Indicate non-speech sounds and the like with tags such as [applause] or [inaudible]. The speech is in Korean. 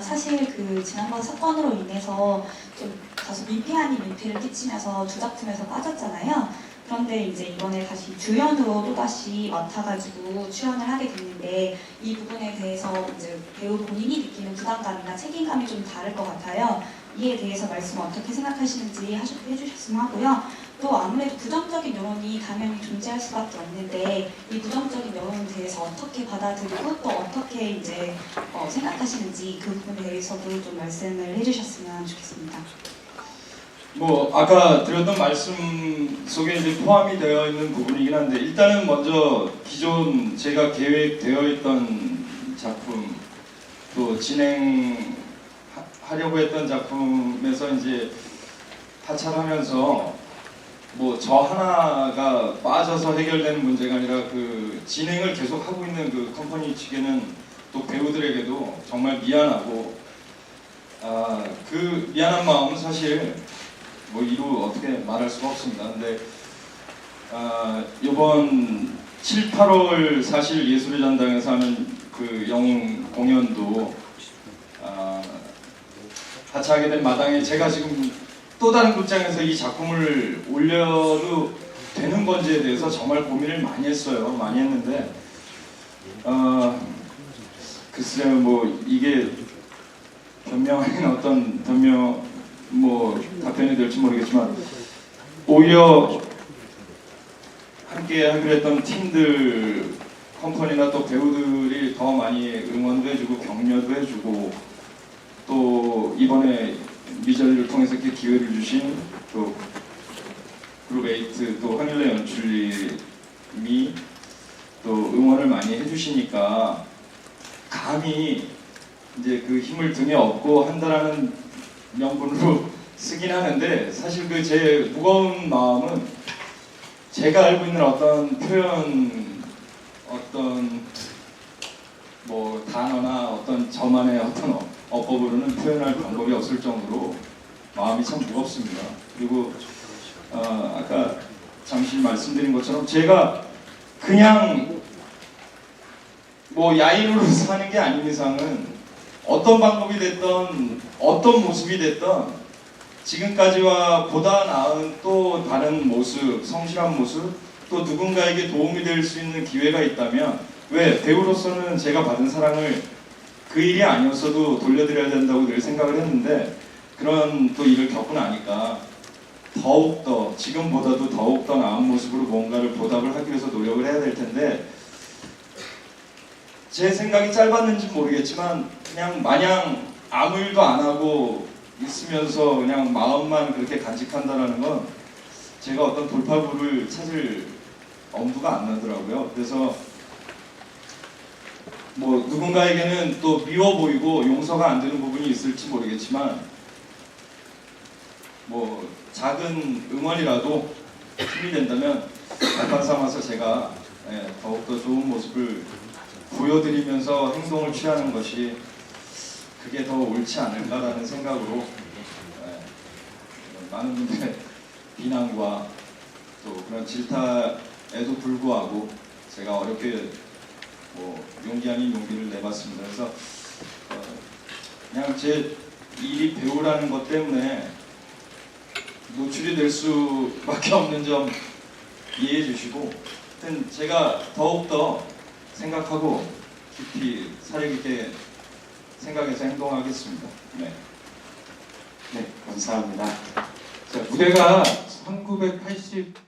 사실 그 지난번 사건으로 인해서 좀 다소 아닌 민폐를 끼치면서 두 작품에서 빠졌잖아요. 그런데 이제 이번에 다시 주연으로 또다시 맡아가지고 출연을 하게 됐는데 이 부분에 대해서 이제 배우 본인이 느끼는 부담감이나 책임감이 좀 다를 것 같아요. 이에 대해서 말씀 어떻게 생각하시는지 하셔- 해주셨으면 하고요. 또 아무래도 부정적인 여론이 당연히 존재할 수밖에 없는데 이 부정적인 여론에 대해서 어떻게 받아들이고 또 어떻게 이제 어, 생각하시는지 그 부분에 대해서도 좀 말씀을 해주셨으면 좋겠습니다. 뭐 아까 드렸던 말씀 속에 이제 포함이 되어 있는 부분이긴 한데 일단은 먼저 기존 제가 계획되어 있던 작품 또 진행하려고 했던 작품에서 이제 하차하면서 뭐 저 하나가 빠져서 해결되는 문제가 아니라 그 진행을 계속 하고 있는 그 컴퍼니 측에는 또 배우들에게도 정말 미안하고 아 그 미안한 마음은 사실 뭐 이루 어떻게 말할 수가 없습니다. 근데 아, 이번 7, 8월 사실 예술의 전당에서 하는 그 영웅 공연도 아, 하차하게 된 마당에 제가 지금 또 다른 극장에서 이 작품을 올려도 되는 건지에 대해서 정말 고민을 많이 했어요. 많이 했는데 어, 글쎄요 뭐 이게 변명하는 어떤 변명 뭐 답변이 될지 모르겠지만 오히려 함께 하기로 했던 팀들 컴퍼니나 또 배우들이 더 많이 응원도 해주고 격려도 해주고 또 이번에 미저리를 통해서 이렇게 기회를 주신 또 그룹 에이트 또 황일래 연출님이 또 응원을 많이 해주시니까 감히 이제 그 힘을 등에 업고 한다라는 명분으로 [laughs] 쓰긴 하는데 사실 그 제 무거운 마음은 제가 알고 있는 어떤 표현 어떤 뭐 단어나 어떤 저만의 어떤 어- 어법으로는 표현할 방법이 없을 정도로 마음이 참 무겁습니다. 그리고 어, 아까 잠시 말씀드린 것처럼 제가 그냥 뭐 야인으로 [laughs] 사는 게 아닌 이상은 어떤 방법이 됐던 어떤 모습이 됐던 지금까지와 보다 나은 또 다른 모습, 성실한 모습, 또 누군가에게 도움이 될 수 있는 기회가 있다면 왜 배우로서는 제가 받은 사랑을 그 일이 아니었어도 돌려드려야 된다고 늘 생각을 했는데 그런 또 일을 겪고 나니까 더욱더 지금보다도 더욱더 나은 모습으로 뭔가를 보답을 하기 위해서 노력을 해야 될 텐데 제 생각이 짧았는지 모르겠지만 그냥 마냥 아무 일도 안 하고 있으면서 그냥 마음만 그렇게 간직한다라는 건 제가 어떤 돌파구를 찾을 엄두가 안 나더라고요. 그래서 뭐 누군가에게는 또 미워 보이고 용서가 안 되는 부분이 있을지 모르겠지만 뭐 작은 응원이라도 힘이 된다면 발판 삼아서 제가 예, 더욱더 좋은 모습을 보여드리면서 행동을 취하는 것이 그게 더 옳지 않을까라는 생각으로 예, 많은 분들의 비난과 또 그런 질타에도 불구하고 제가 어렵게 뭐 용기 아닌 용기를 내봤습니다. 그래서 어, 그냥 제 일이 배우라는 것 때문에 노출이 될 수밖에 없는 점 이해해 주시고 하여튼 제가 더욱더 생각하고 깊이 사려 깊게 생각해서 행동하겠습니다. 네. 네, 감사합니다. 자, 무대가 1980